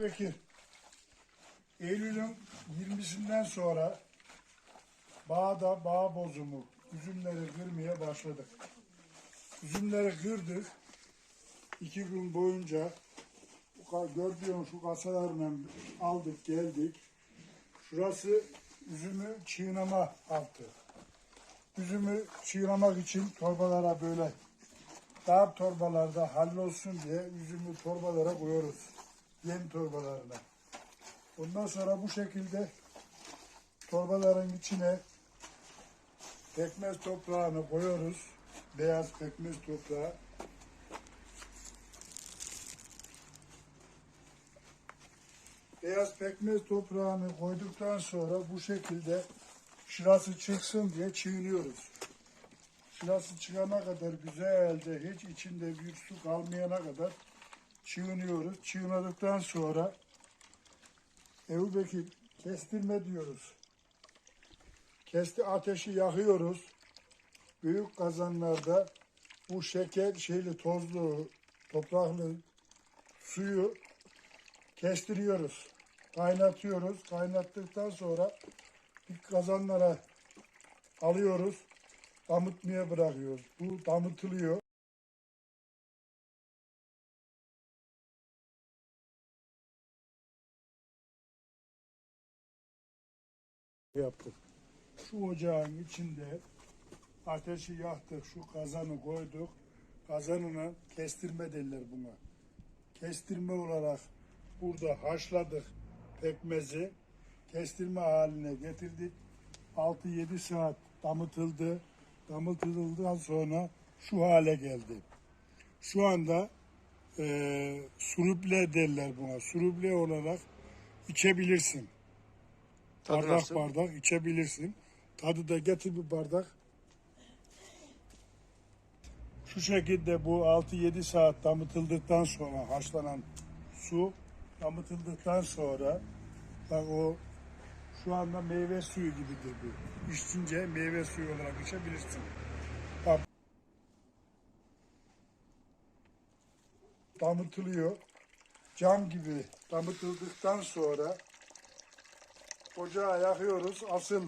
Bekir, Eylül'ün 20'sinden sonra bağda bağ bozumu, üzümleri kırmaya başladık. Üzümleri kırdık. iki gün boyunca gördüğün şu kasalarla aldık geldik. Şurası üzümü çiğneme altı. Üzümü çiğnemek için torbalara böyle dar torbalarda hallolsun diye üzümü torbalara koyuyoruz. Yem torbalarına. Ondan sonra bu şekilde torbaların içine pekmez toprağını koyuyoruz. Beyaz pekmez toprağı. Beyaz pekmez toprağını koyduktan sonra bu şekilde şırası çıksın diye çiğniyoruz. Şırası çıkana kadar güzelce hiç içinde bir su kalmayana kadar çiğniyoruz. Çiğnadıktan sonra Ebu Bekir kestirme diyoruz. Kesti ateşi yakıyoruz. Büyük kazanlarda bu şeker şeyli tozlu topraklı suyu kestiriyoruz. Kaynatıyoruz. Kaynattıktan sonra bir kazanlara alıyoruz. Damıtmaya bırakıyoruz. Bu damıtılıyor. Yaptık. Şu ocağın içinde ateşi yaktık, şu kazanı koyduk. Kazanına kestirme derler buna. Kestirme olarak burada haşladık pekmezi. Kestirme haline getirdik. 6-7 saat damıtıldı. Damıtıldıktan sonra şu hale geldi. Şu anda e, suruble derler buna. Suruble olarak içebilirsin Tadı bardak nasıl? bardak içebilirsin. Tadı da getir bir bardak. Şu şekilde bu 6-7 saat damıtıldıktan sonra haşlanan su damıtıldıktan sonra bak o şu anda meyve suyu gibidir bu. İçince meyve suyu olarak içebilirsin. Bak. Damıtılıyor. Cam gibi damıtıldıktan sonra Ocağı yakıyoruz asıl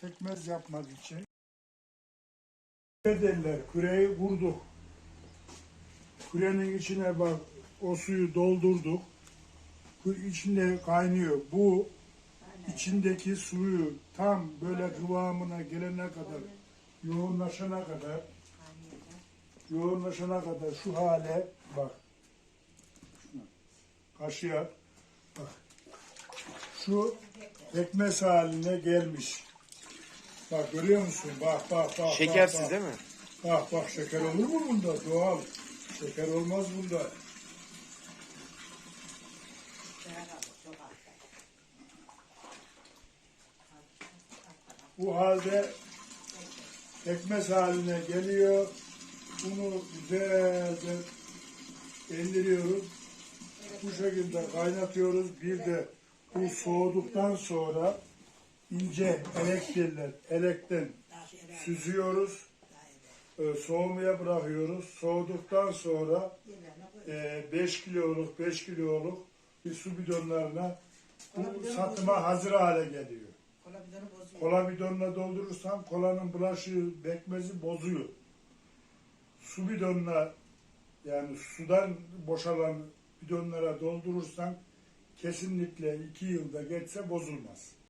pekmez yapmak için. Ne derler? Küreyi vurduk. Kürenin içine bak o suyu doldurduk. Bu içinde kaynıyor. Bu içindeki suyu tam böyle kıvamına gelene kadar yoğunlaşana kadar yoğunlaşana kadar şu hale bak. Şuna. Kaşığa bak. Şu pekmez haline gelmiş. Bak görüyor musun? Bak bak bak. Şekersiz bak, bak. değil mi? Bak bak şeker olur mu bunda? Doğal. Şeker olmaz bunda. Bu halde pekmez haline geliyor. Bunu güzelce indiriyoruz. Bu şekilde kaynatıyoruz. Bir de bu soğuduktan sonra ince elek derler. Elekten süzüyoruz. Ee, soğumaya bırakıyoruz. Soğuduktan sonra 5 kiloluk 5 kiloluk bir su bidonlarına bu satıma hazır hale geliyor. Kola bidonuna doldurursan kolanın bulaşığı bekmezi bozuyor. Su bidonuna yani sudan boşalan bidonlara doldurursan kesinlikle iki yılda geçse bozulmaz.